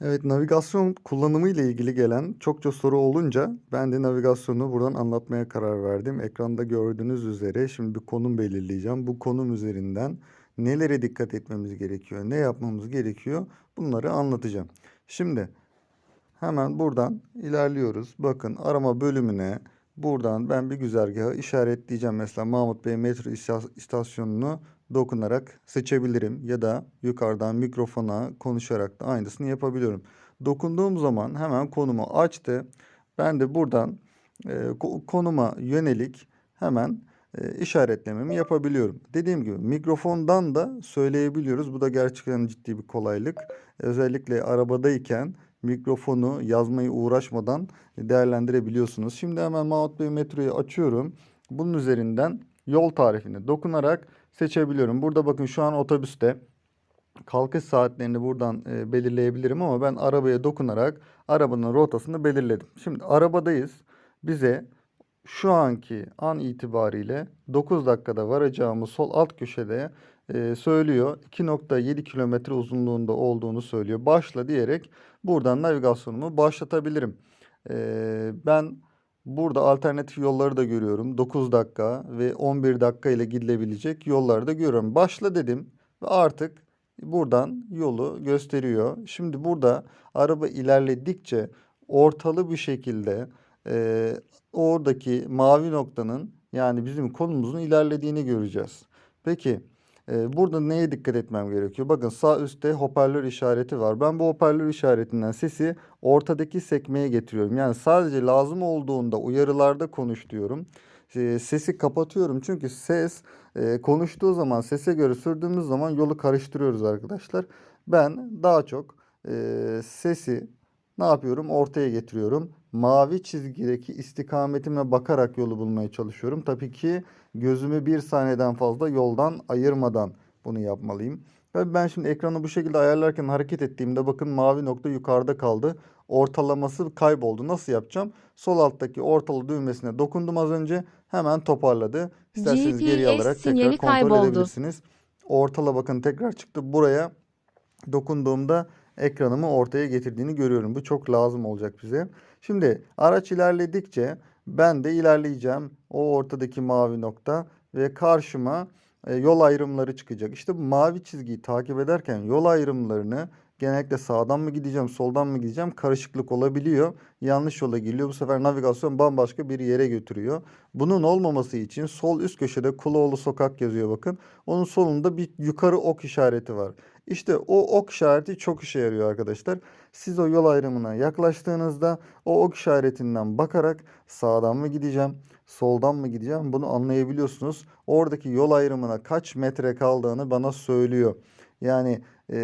Evet, navigasyon kullanımı ile ilgili gelen çokça soru olunca ben de navigasyonu buradan anlatmaya karar verdim. Ekranda gördüğünüz üzere şimdi bir konum belirleyeceğim. Bu konum üzerinden nelere dikkat etmemiz gerekiyor, ne yapmamız gerekiyor bunları anlatacağım. Şimdi hemen buradan ilerliyoruz. Bakın arama bölümüne buradan ben bir güzergahı işaretleyeceğim. Mesela Mahmut Bey metro istas- istasyonunu dokunarak seçebilirim ya da yukarıdan mikrofona konuşarak da aynısını yapabiliyorum. Dokunduğum zaman hemen konumu açtı. Ben de buradan e, ko- konuma yönelik hemen e, işaretlememi yapabiliyorum. Dediğim gibi mikrofondan da söyleyebiliyoruz. Bu da gerçekten ciddi bir kolaylık. Özellikle arabadayken mikrofonu yazmayı uğraşmadan değerlendirebiliyorsunuz. Şimdi hemen Mahmut Bey metroyu açıyorum. Bunun üzerinden yol tarifini dokunarak seçebiliyorum. Burada bakın şu an otobüste kalkış saatlerini buradan e, belirleyebilirim ama ben arabaya dokunarak arabanın rotasını belirledim. Şimdi arabadayız. Bize şu anki an itibariyle 9 dakikada varacağımız sol alt köşede e, söylüyor. 2.7 kilometre uzunluğunda olduğunu söylüyor. Başla diyerek buradan navigasyonumu başlatabilirim. E, ben burada alternatif yolları da görüyorum. 9 dakika ve 11 dakika ile gidilebilecek yolları da görüyorum. Başla dedim ve artık buradan yolu gösteriyor. Şimdi burada araba ilerledikçe ortalı bir şekilde e, oradaki mavi noktanın yani bizim konumuzun ilerlediğini göreceğiz. Peki e, burada neye dikkat etmem gerekiyor? Bakın sağ üstte hoparlör işareti var. Ben bu hoparlör işaretinden sesi ortadaki sekmeye getiriyorum. Yani sadece lazım olduğunda uyarılarda konuş diyorum. E, sesi kapatıyorum çünkü ses e, konuştuğu zaman sese göre sürdüğümüz zaman yolu karıştırıyoruz arkadaşlar. Ben daha çok e, sesi ne yapıyorum? Ortaya getiriyorum. Mavi çizgideki istikametime bakarak yolu bulmaya çalışıyorum. Tabii ki gözümü bir saniyeden fazla yoldan ayırmadan bunu yapmalıyım. Ve ben şimdi ekranı bu şekilde ayarlarken hareket ettiğimde bakın mavi nokta yukarıda kaldı. Ortalaması kayboldu. Nasıl yapacağım? Sol alttaki ortalı düğmesine dokundum az önce. Hemen toparladı. İsterseniz GPS alarak tekrar kontrol kayboldu. edebilirsiniz. Ortala bakın tekrar çıktı. Buraya dokunduğumda ekranımı ortaya getirdiğini görüyorum. Bu çok lazım olacak bize. Şimdi araç ilerledikçe ben de ilerleyeceğim. O ortadaki mavi nokta ve karşıma e, yol ayrımları çıkacak. İşte bu mavi çizgiyi takip ederken yol ayrımlarını genellikle sağdan mı gideceğim, soldan mı gideceğim karışıklık olabiliyor. Yanlış yola giriyor. Bu sefer navigasyon bambaşka bir yere götürüyor. Bunun olmaması için sol üst köşede Kuloğlu Sokak yazıyor bakın. Onun solunda bir yukarı ok işareti var. İşte o ok işareti çok işe yarıyor arkadaşlar. Siz o yol ayrımına yaklaştığınızda o ok işaretinden bakarak sağdan mı gideceğim, soldan mı gideceğim bunu anlayabiliyorsunuz. Oradaki yol ayrımına kaç metre kaldığını bana söylüyor. Yani e,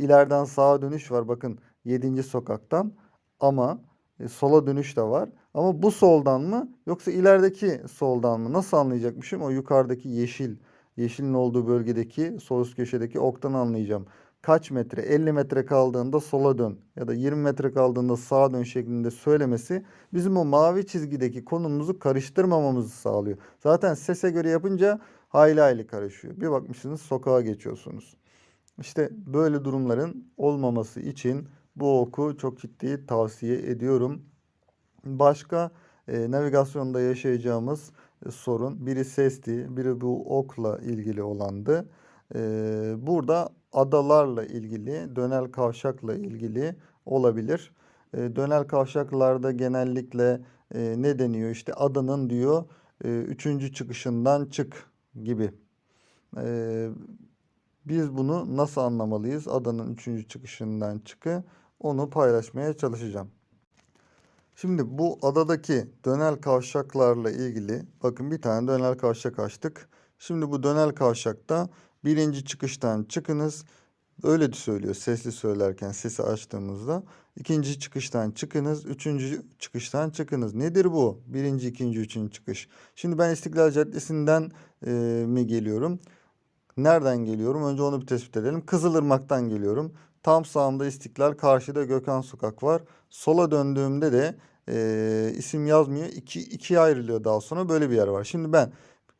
ileriden sağa dönüş var bakın 7. sokaktan ama e, sola dönüş de var. Ama bu soldan mı yoksa ilerideki soldan mı? Nasıl anlayacakmışım? O yukarıdaki yeşil, yeşilin olduğu bölgedeki sol üst köşedeki oktan anlayacağım. Kaç metre? 50 metre kaldığında sola dön ya da 20 metre kaldığında sağa dön şeklinde söylemesi bizim o mavi çizgideki konumumuzu karıştırmamamızı sağlıyor. Zaten sese göre yapınca hayli hayli karışıyor. Bir bakmışsınız sokağa geçiyorsunuz. İşte böyle durumların olmaması için bu oku çok ciddi tavsiye ediyorum. Başka e, navigasyonda yaşayacağımız sorun biri sesti, biri bu okla ilgili olandı. E, burada adalarla ilgili, dönel kavşakla ilgili olabilir. E, dönel kavşaklarda genellikle e, ne deniyor? İşte adanın diyor e, üçüncü çıkışından çık gibi. E, biz bunu nasıl anlamalıyız? Adanın üçüncü çıkışından çıkı onu paylaşmaya çalışacağım. Şimdi bu adadaki dönel kavşaklarla ilgili bakın bir tane dönel kavşak açtık. Şimdi bu dönel kavşakta birinci çıkıştan çıkınız. Öyle söylüyor sesli söylerken sesi açtığımızda. ikinci çıkıştan çıkınız. Üçüncü çıkıştan çıkınız. Nedir bu? Birinci, ikinci, üçüncü çıkış. Şimdi ben İstiklal Caddesi'nden e, mi geliyorum? Nereden geliyorum? Önce onu bir tespit edelim. Kızılırmak'tan geliyorum. Tam sağımda İstiklal, karşıda Gökhan Sokak var. Sola döndüğümde de e, isim yazmıyor. İki, ikiye ayrılıyor daha sonra böyle bir yer var. Şimdi ben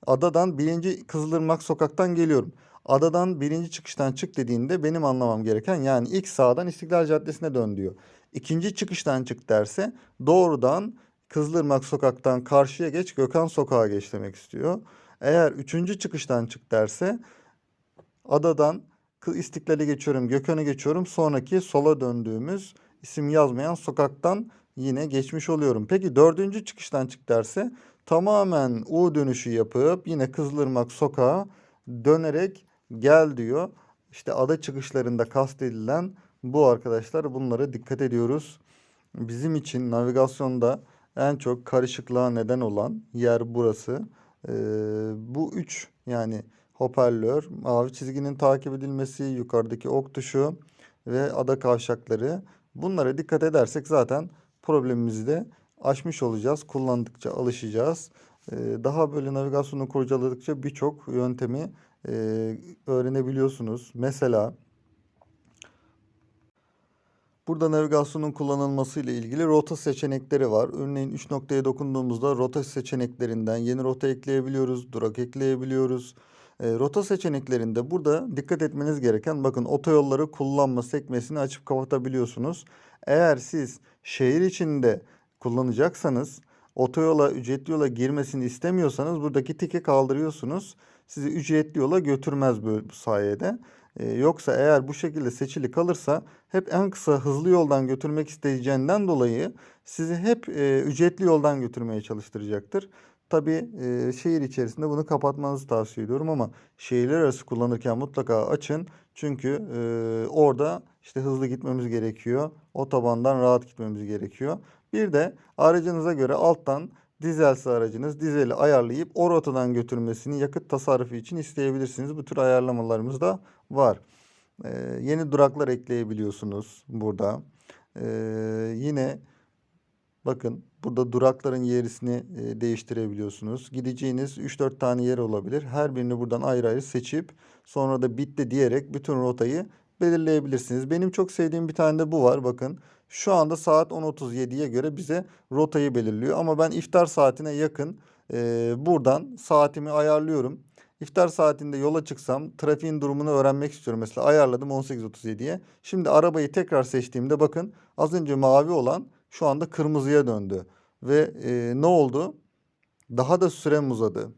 Adadan birinci Kızılırmak Sokak'tan geliyorum. Adadan birinci çıkıştan çık dediğinde benim anlamam gereken yani ilk sağdan İstiklal Caddesi'ne dön diyor. İkinci çıkıştan çık derse doğrudan Kızılırmak Sokak'tan karşıya geç Gökhan Sokağa geç demek istiyor. Eğer üçüncü çıkıştan çık derse Adadan İstiklal'e geçiyorum, Gökhan'ı geçiyorum. Sonraki sola döndüğümüz isim yazmayan sokaktan yine geçmiş oluyorum. Peki dördüncü çıkıştan çık derse tamamen U dönüşü yapıp yine Kızılırmak Sokağa dönerek gel diyor. İşte ada çıkışlarında kastedilen bu arkadaşlar. Bunlara dikkat ediyoruz. Bizim için navigasyonda en çok karışıklığa neden olan yer burası. Ee, bu üç yani hoparlör, mavi çizginin takip edilmesi, yukarıdaki ok tuşu ve ada kavşakları. Bunlara dikkat edersek zaten problemimizi de aşmış olacağız. Kullandıkça alışacağız. Ee, daha böyle navigasyonu kurcaladıkça birçok yöntemi e, öğrenebiliyorsunuz. Mesela Burada navigasyonun kullanılması ile ilgili rota seçenekleri var. Örneğin 3 noktaya dokunduğumuzda rota seçeneklerinden yeni rota ekleyebiliyoruz, durak ekleyebiliyoruz. E, rota seçeneklerinde burada dikkat etmeniz gereken bakın otoyolları kullanma sekmesini açıp kapatabiliyorsunuz. Eğer siz şehir içinde kullanacaksanız otoyola ücretli yola girmesini istemiyorsanız buradaki tiki kaldırıyorsunuz. Sizi ücretli yola götürmez bu sayede. Ee, yoksa eğer bu şekilde seçili kalırsa hep en kısa hızlı yoldan götürmek isteyeceğinden dolayı sizi hep e, ücretli yoldan götürmeye çalıştıracaktır. Tabii e, şehir içerisinde bunu kapatmanızı tavsiye ediyorum ama şehirler arası kullanırken mutlaka açın. Çünkü e, orada işte hızlı gitmemiz gerekiyor. Otobandan rahat gitmemiz gerekiyor. Bir de aracınıza göre alttan dizelse aracınız dizeli ayarlayıp o rotadan götürmesini yakıt tasarrufu için isteyebilirsiniz. Bu tür ayarlamalarımız da var. Ee, yeni duraklar ekleyebiliyorsunuz burada. Ee, yine bakın burada durakların yerisini e, değiştirebiliyorsunuz. Gideceğiniz 3-4 tane yer olabilir. Her birini buradan ayrı ayrı seçip sonra da bitti diyerek bütün rotayı belirleyebilirsiniz. Benim çok sevdiğim bir tane de bu var. Bakın şu anda saat 10.37'ye göre bize rotayı belirliyor. Ama ben iftar saatine yakın e, buradan saatimi ayarlıyorum. İftar saatinde yola çıksam trafiğin durumunu öğrenmek istiyorum. Mesela ayarladım 18.37'ye. Şimdi arabayı tekrar seçtiğimde bakın az önce mavi olan şu anda kırmızıya döndü. Ve e, ne oldu? Daha da sürem uzadı.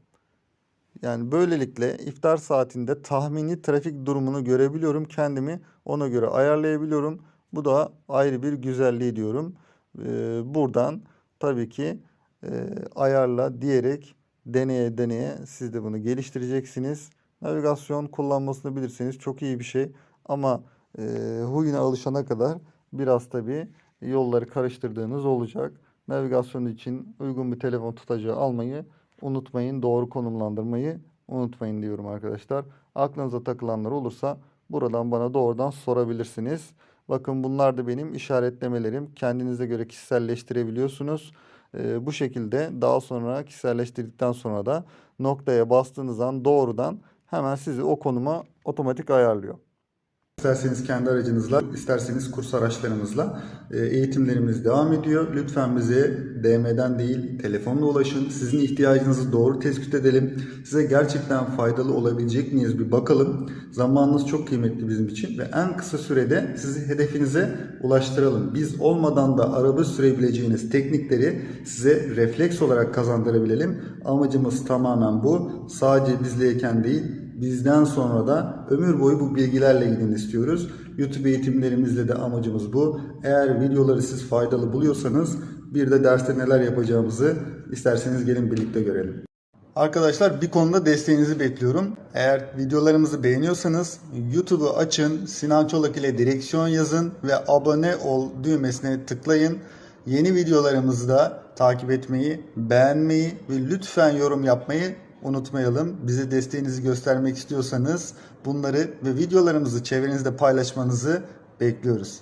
Yani böylelikle iftar saatinde tahmini trafik durumunu görebiliyorum. Kendimi ona göre ayarlayabiliyorum. Bu da ayrı bir güzelliği diyorum. Ee, buradan tabii ki e, ayarla diyerek deneye deneye siz de bunu geliştireceksiniz. Navigasyon kullanmasını bilirseniz çok iyi bir şey. Ama e, huyuna alışana kadar biraz tabii yolları karıştırdığınız olacak. Navigasyon için uygun bir telefon tutacağı almayı unutmayın. Doğru konumlandırmayı unutmayın diyorum arkadaşlar. Aklınıza takılanlar olursa buradan bana doğrudan sorabilirsiniz. Bakın bunlar da benim işaretlemelerim. Kendinize göre kişiselleştirebiliyorsunuz. Ee, bu şekilde daha sonra kişiselleştirdikten sonra da noktaya bastığınız an doğrudan hemen sizi o konuma otomatik ayarlıyor. İsterseniz kendi aracınızla, isterseniz kurs araçlarımızla e, eğitimlerimiz devam ediyor. Lütfen bize DM'den değil telefonla ulaşın. Sizin ihtiyacınızı doğru tespit edelim. Size gerçekten faydalı olabilecek miyiz bir bakalım. Zamanınız çok kıymetli bizim için ve en kısa sürede sizi hedefinize ulaştıralım. Biz olmadan da araba sürebileceğiniz teknikleri size refleks olarak kazandırabilelim. Amacımız tamamen bu. Sadece bizleyken değil, bizden sonra da ömür boyu bu bilgilerle gidin istiyoruz. YouTube eğitimlerimizle de amacımız bu. Eğer videoları siz faydalı buluyorsanız bir de derste neler yapacağımızı isterseniz gelin birlikte görelim. Arkadaşlar bir konuda desteğinizi bekliyorum. Eğer videolarımızı beğeniyorsanız YouTube'u açın, Sinan Çolak ile direksiyon yazın ve abone ol düğmesine tıklayın. Yeni videolarımızı da takip etmeyi, beğenmeyi ve lütfen yorum yapmayı unutmayalım. Bize desteğinizi göstermek istiyorsanız bunları ve videolarımızı çevrenizde paylaşmanızı bekliyoruz.